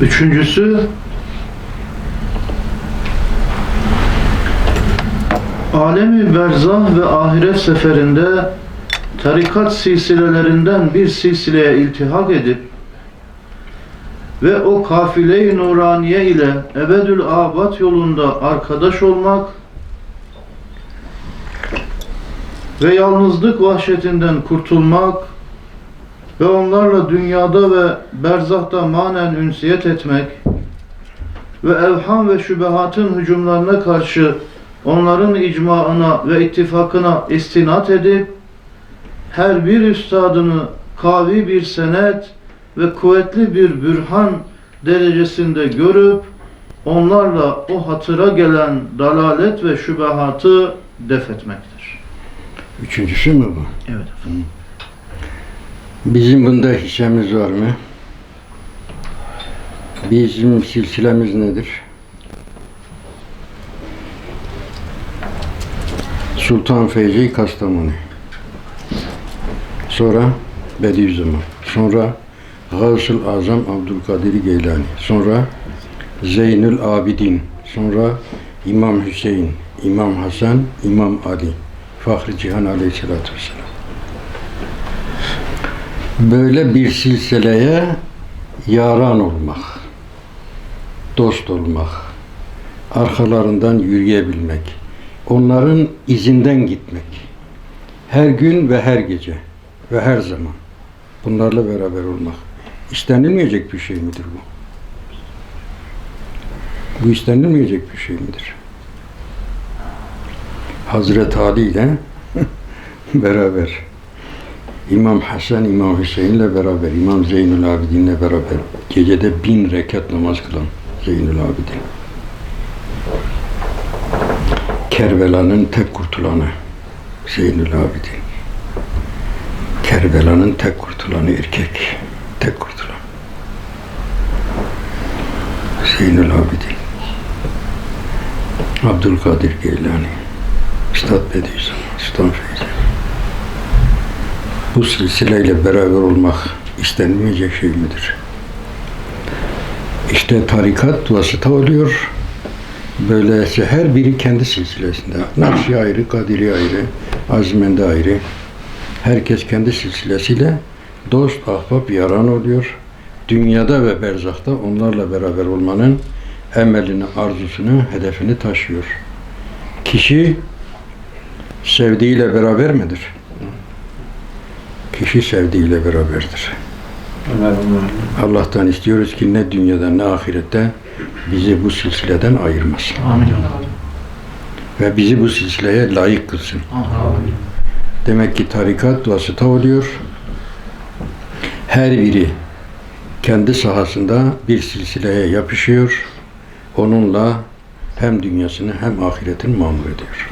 Üçüncüsü alemi berzah ve ahiret seferinde tarikat silsilelerinden bir silsileye iltihak edip ve o kafile-i nuraniye ile ebedül abat yolunda arkadaş olmak ve yalnızlık vahşetinden kurtulmak ve onlarla dünyada ve berzahta manen ünsiyet etmek ve evham ve şübehatın hücumlarına karşı onların icmaına ve ittifakına istinat edip her bir üstadını kavi bir senet ve kuvvetli bir bürhan derecesinde görüp onlarla o hatıra gelen dalalet ve şübehatı def etmektir. Üçüncüsü mü bu? Evet. Bizim bunda hissemiz var mı? Bizim silsilemiz nedir? Sultan Feyzi Kastamonu. Sonra Bediüzzaman. Sonra Gavsul Azam Abdülkadir Geylani. Sonra Zeynül Abidin. Sonra İmam Hüseyin, İmam Hasan, İmam Ali. Fahri Cihan Aleyhisselatü Vesselam. Böyle bir silsileye yaran olmak, dost olmak, arkalarından yürüyebilmek, onların izinden gitmek, her gün ve her gece ve her zaman bunlarla beraber olmak istenilmeyecek bir şey midir bu? Bu istenilmeyecek bir şey midir? Hazreti Ali ile beraber İmam Hasan, İmam Hüseyin'le beraber, İmam Zeynül Abidin'le beraber gecede bin rekat namaz kılan Zeynül Abidin. Kerbela'nın tek kurtulanı Zeynül Abidin. Kerbela'nın tek kurtulanı erkek. Tek kurtulan. Zeynül Abidin. Abdülkadir Geylani. Üstad Bediüzzaman. Sultan Feyzi. Bu silsileyle beraber olmak istenmeyecek şey midir? İşte tarikat vasıta oluyor. Böylece her biri kendi silsilesinde. Nakşi ayrı, Kadiri ayrı, Azmendi ayrı. Herkes kendi silsilesiyle dost, ahbap, yaran oluyor. Dünyada ve berzahta onlarla beraber olmanın emelini, arzusunu, hedefini taşıyor. Kişi sevdiğiyle beraber midir? Kişi sevdiğiyle beraberdir. Allah'tan istiyoruz ki ne dünyada ne ahirette bizi bu silsileden ayırmasın. Amin. Ve bizi bu silsileye layık kılsın. Amin. Demek ki tarikat vasıta oluyor. Her biri kendi sahasında bir silsileye yapışıyor. Onunla hem dünyasını hem ahiretini mamur ediyor.